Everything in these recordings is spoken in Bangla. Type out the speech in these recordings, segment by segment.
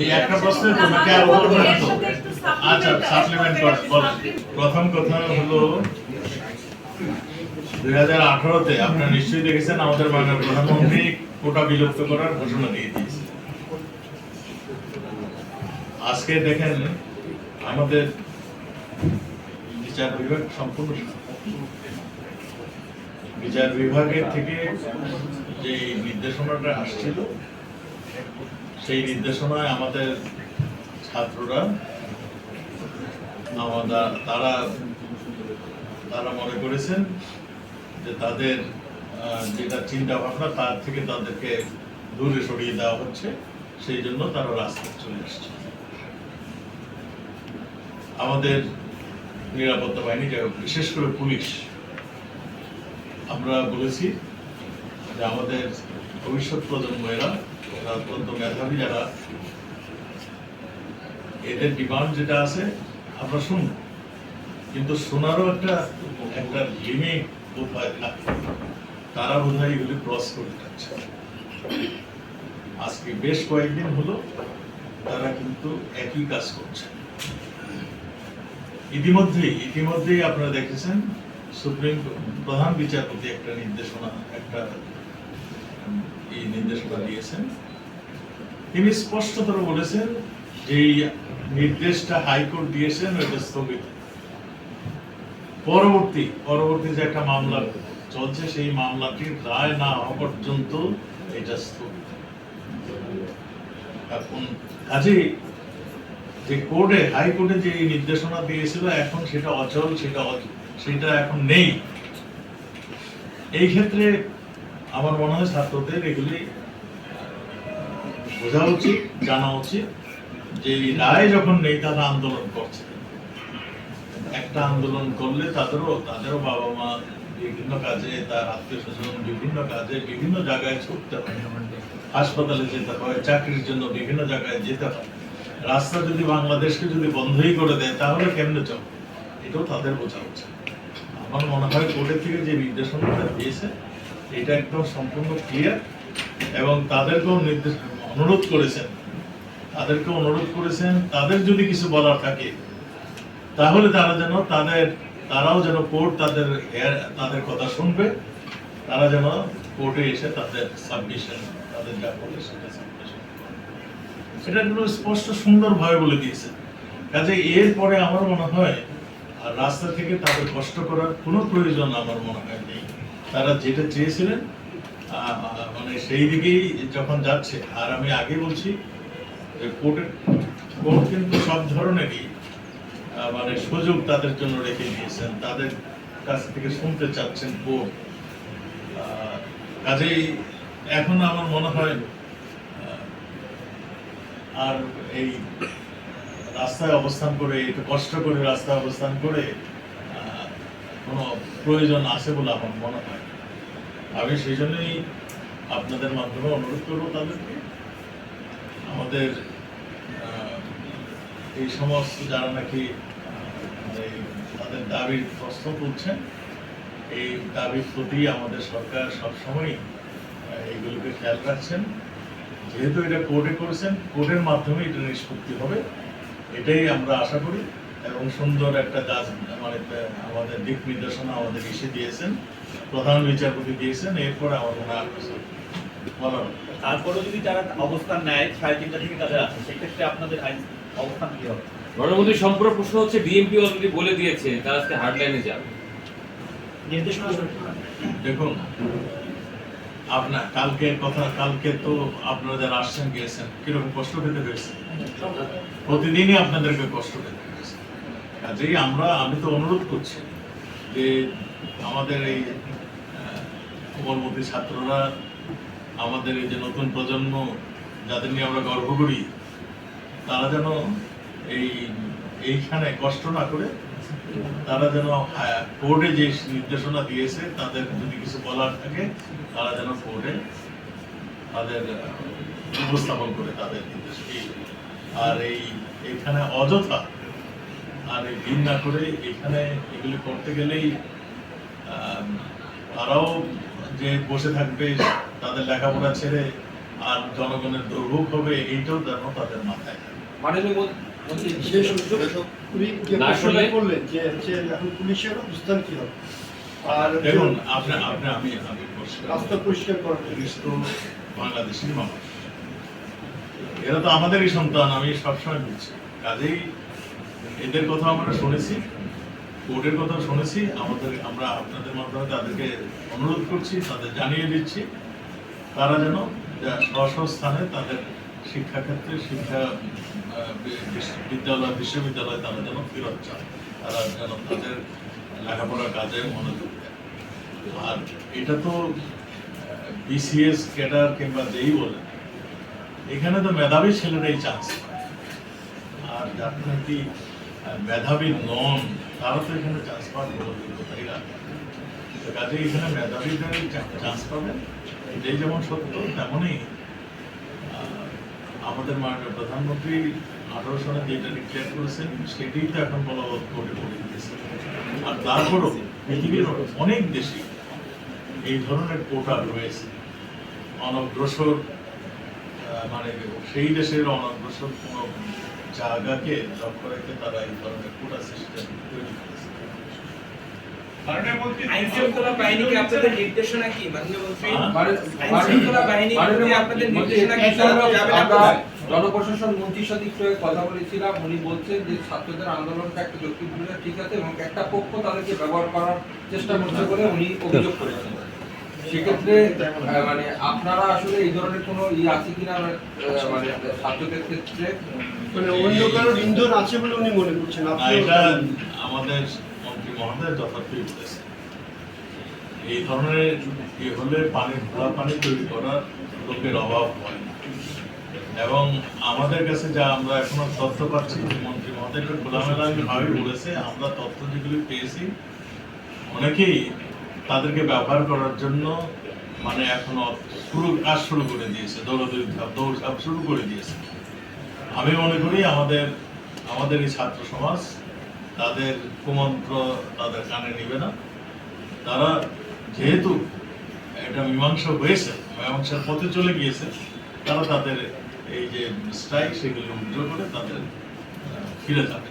এই একটা প্রশ্ন আচ্ছা প্রথম কথা হলো, দুই হাজার আঠারোতে আপনারা নিশ্চয়ই দেখেছেন, আমাদের মাননীয় প্রধানমন্ত্রী কোটা বিলুপ্ত করার ঘোষণা দিয়ে দিয়েছে। আজকে দেখেন, আমাদের বিচার বিভাগ সম্পূর্ণ বিচার বিভাগের থেকে যে নির্দেশনাটা আসছিল, সেই নির্দেশনায় আমাদের ছাত্ররা আমাদের তারা তারা মনে করেছেন যে তাদের যেটা চিন্তা ভাবনা তার থেকে তাদেরকে দূরে সরিয়ে দেওয়া হচ্ছে, সেই জন্য তারা রাস্তায় চলে আসছে। আমাদের নিরাপত্তা বাহিনী বিশেষ করে পুলিশ, আমরা বলেছি যে আমাদের ভবিষ্যৎ প্রজন্ম এরা অত্যন্ত মেধাবী যারা, এদের ডিমান্ড যেটা আছে, আমরা শুনব। কিন্তু শোনারও একটা একটা লিমিট বোধহয় তারা বোধহয় এগুলি ক্রস করে যাচ্ছে আজকে বেশ কয়েকদিন হলো, তারা কিন্তু একই কাজ করছে। ইতিমধ্যেই ইতিমধ্যেই আপনারা দেখেছেন সুপ্রিম প্রধান বিচারপতি একটা নির্দেশনা, একটা এই নির্দেশনা দিয়েছেন। তিনি স্পষ্টতর বলেছেন যে নির্দেশটা হাইকোর্ট দিয়েছেন, ওইটা স্থগিত। পরবর্তী পরবর্তী যে একটা মামলা চলছে, সেই মামলাটির রায় না হওয়া পর্যন্ত এটা স্থগিত। এখন, কাজেই যে কোর্টে হাইকোর্টে যে নির্দেশনা দিয়েছিল, এখন সেটা অচল, সেটা সেটা এখন নেই। এই ক্ষেত্রে আমার মনে হয় ছাত্রদের এগুলি বোঝা উচিত, জানা উচিত যে রায় যখন নেই, তারা আন্দোলন করছে। একটা আন্দোলন করলে তাদেরও তাদেরও বাবা মা বিভিন্ন কাজে, তার আত্মীয় স্বজন বিভিন্ন কাজে, বিভিন্ন জায়গায় ছুটতে হয়। হাসপাতালে যেতে হয়, চাকরির জন্য বিভিন্ন জায়গায় যেতে হয়। রাস্তা যদি বাংলাদেশকে যদি বন্ধই করে দেয়, তাহলে কেমনে চল এটাও তাদের বোঝা উচিত। আমার মনে হয় কোর্টের থেকে যে নির্দেশনাটা দিয়েছে, এটা একদম সম্পূর্ণ ক্লিয়ার এবং তাদেরকেও নির্দেশ, অনুরোধ করেছেন। তাদেরকে অনুরোধ করেছেন, তাদের যদি কিছু বলার থাকে, তাহলে তারা যেন তাদের, তারাও যেন কোর্ট তাদের তাদের কথা শুনবে। তারা যেন কোর্টে এসে তাদের সাবমিশন তাদের যা বলে সেটা এটা কিন্তু স্পষ্ট সুন্দরভাবে বলে দিয়েছে। কাজে এরপরে আমার মনে হয়, আর রাস্তা থেকে তাদের কষ্ট করার কোনো প্রয়োজন আমার মনে হয় নেই। তারা যেটা চেয়েছিলেন মানে সেই দিকেই যখন যাচ্ছে, আর আমি আগে বলছি যে কোর্টের কোর্ট কিন্তু সব ধরনেরই মানে সুযোগ তাদের জন্য রেখে দিয়েছেন। তাদের কাছ থেকে শুনতে চাচ্ছেন কোর্ট। কাজেই এখন আমার মনে হয় আর এই রাস্তায় অবস্থান করে একটু কষ্ট করে রাস্তায় অবস্থান করে কোনো প্রয়োজন আছে বলে আমার মনে হয় আমি সেই জন্যই আপনাদের মাধ্যমে অনুরোধ করব তাদেরকে, আমাদের এই সমস্ত যারা নাকি তাদের দাবির প্রশ্ন তুলছেন, এই দাবির প্রতি আমাদের সরকার সবসময় এইগুলোকে খেয়াল রাখছেন। যেহেতু এটা কোর্টে করেছেন কোর্টের মাধ্যমে এটা নিষ্পত্তি হবে। এটাই আমরা আশা করি। এবং সুন্দর একটা কাজ মানে আমাদের দিক নির্দেশনা আমাদের এসে দিয়েছেন। প্রধান বিচারপতি দিয়েছেন এরপরে আমার মনে হয় আর কিছু বলার নেই। তারপরেও যদি তারা অবস্থান নেয় সাড়ে তিনটা থেকে তাদের আছে সেক্ষেত্রে আপনাদের আইন অবস্থান কি হবে? গণমন্ত্রী সম্পূর্ণ প্রশ্ন হচ্ছে বিএনপি অলরেডি বলে দিয়েছে তারা আজকে হার্ডলাইনে যাবে। নির্দেশনা দেখুন আপনার কালকে কথা, কালকে তো আপনারা যারা আসছেন, গিয়েছেন, কীরকম কষ্ট পেতে হয়েছে? প্রতিদিনই আপনাদেরকে কষ্ট পেতে হয়েছে। কাজেই আমরা, আমি তো অনুরোধ করছি যে আমাদের এই কোমলমতি ছাত্ররা, আমাদের এই যে নতুন প্রজন্ম, যাদের নিয়ে আমরা গর্ব করি, তারা যেন এই, এইখানে কষ্ট না করে তারা যেন কোর্টে যে নির্দেশনা দিয়েছে, তাদের যদি কিছু বলার থাকে, তারা যেন কোর্টে তাদের উপস্থাপন করে তাদের নির্দেশ আর এই, এখানে অযথা, আর এই দিন না করে এখানে এগুলি করতে গেলেই তারাও যে বসে থাকবে, তাদের লেখাপড়া ছেড়ে আর জনগণের দুর্ভোগ হবে, এইটাও যেন তাদের মাথায় মন- মন্ত্রী যে সুযোগ যে না প্রশ্নটা শুনলে- করলেন যে হচ্ছে এখন পুলিশের অবস্থান কি হবে? আর দেখুন আপনি আপনি আমি আমি রাস্তা পরিষ্কার করার জন্য। বাংলাদেশের মানুষ। এরা তো আমাদেরই সন্তান আমি সবসময় বলছি। কাজেই এদের কথা আমরা শুনেছি কোর্টের কথা শুনেছি। আমাদের আমরা আপনাদের মাধ্যমে তাদেরকে অনুরোধ করছি তাদের জানিয়ে দিচ্ছি। তারা যেন স্ব স্থানে তাদের শিক্ষাক্ষেত্রে শিক্ষা বিদ্যালয় বিশ্ববিদ্যালয়ে তারা যেন ফেরত চান তারা যেন তাদের লেখাপড়ার কাজে মনোযোগ দেয়। আর এটা তো বিসিএস ক্যাডার কিংবা যেই বলে এখানে তো মেধাবী ছেলেরাই চান্স আর যারা আহ, মেধাবী নন তারা তো এখানে চান্স পাওয়ার কোনো রাখে না। কাজে এখানে মেধাবীদের চান্স পাবেন। এটাই যেমন সত্য তেমনই আমাদের মাননীয় প্রধানমন্ত্রী আঠারো সালে যেটা ডিক্লেয়ার করেছেন, সেটাই তো এখন বলবৎ করে দিয়েছে। আর তারপরও পৃথিবীর অনেক দেশে এই ধরনের কোটা রয়েছে। অনগ্রসর মানে সেই দেশের অনগ্রসর কোনো জায়গাকে লক্ষ্য রেখে তারা এই ধরনের কোটা সিস্টেম তৈরি করেছে। আপনাদের নির্দেশনা কি? মাননীয় মন্ত্রী হ্যাঁ? বাহিনী আপনাদের নির্দেশনা কি? জনপ্রশাসন মন্ত্রীর সাথে একটু কথা বলেছিলাম। উনি বলছেন যে ছাত্রদের আন্দোলনটা একটা যৌক্তিক ঠিক আছে এবং একটা পক্ষ তাদেরকে ব্যবহার করার চেষ্টা করছে বলে উনি অভিযোগ করেছেন। সেক্ষেত্রে মানে আপনারা আসলে এই ধরনের কোনো ই আছে কিনা আহ, মানে ছাত্রদের ক্ষেত্রে? মানে অন্য কারোর ইন্ধন আছে বলে উনি মনে করছেন। আমাদের মহোদয় যথার্থই বলেছে এই ধরনের এ হলে পানি ঘোলা পানি তৈরি করার লোকের অভাব হয় এবং আমাদের কাছে যা আমরা এখনও তথ্য পাচ্ছি, মন্ত্রী মহোদয় একটু খোলামেলা ভাবে বলেছে, আমরা তথ্য যেগুলি পেয়েছি, অনেকেই তাদেরকে ব্যবহার করার জন্য মানে এখনও শুরু, কাজ শুরু করে দিয়েছে, দৌড়দৌড়ি দৌড় শুরু করে দিয়েছে। আমি মনে করি আমাদের আমাদের এই ছাত্র সমাজ তাদের কুমন্ত্র তাদের কানে নিবে না। তারা যেহেতু এটা মীমাংসা হয়েছে, মীমাংসার পথে চলে গিয়েছে, তারা তাদের এই যে স্ট্রাইক সেগুলি উদ্র করে তাদের ফিরে যাবে।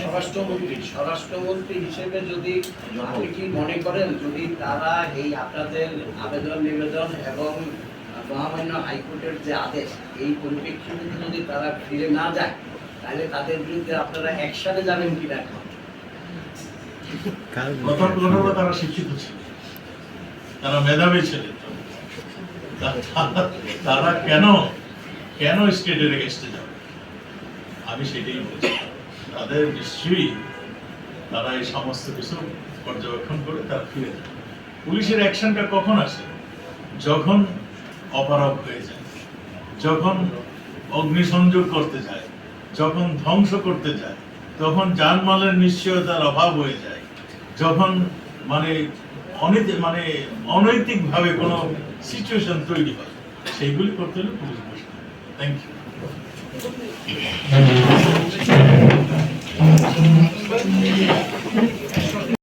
স্বরাষ্ট্রমন্ত্রী স্বরাষ্ট্রমন্ত্রী হিসেবে যদি কি মনে করেন, যদি তারা এই আপনাদের আবেদন নিবেদন এবং হাইকোর্টের যে আদেশ, এই যদি তারা ফিরে না যায় তাহলে তাদের বিরুদ্ধে আপনারা একসাথে যাবেন কিনা কথা তারা শিক্ষিত ছিল। তারা মেধাবী ছিল। তারা কেন কেন স্টেটের এগেস্টে যাবে? আমি সেটাই বলছি। তাদের নিশ্চয়ই তারা এই সমস্ত কিছু পর্যবেক্ষণ করে তারা ফিরে যায় পুলিশের অ্যাকশনটা কখন আসে? যখন অপারগ হয়ে যায় যখন অগ্নিসংযোগ করতে যায় যখন ধ্বংস করতে যায়, তখন যানমালের নিশ্চয়তার অভাব হয়ে যায়। যখন মানে অনেক মানে অনৈতিকভাবে কোনো সিচুয়েশন তৈরি হয়, সেইগুলি করতে হলে পুলিশ বসে থ্যাংক ইউ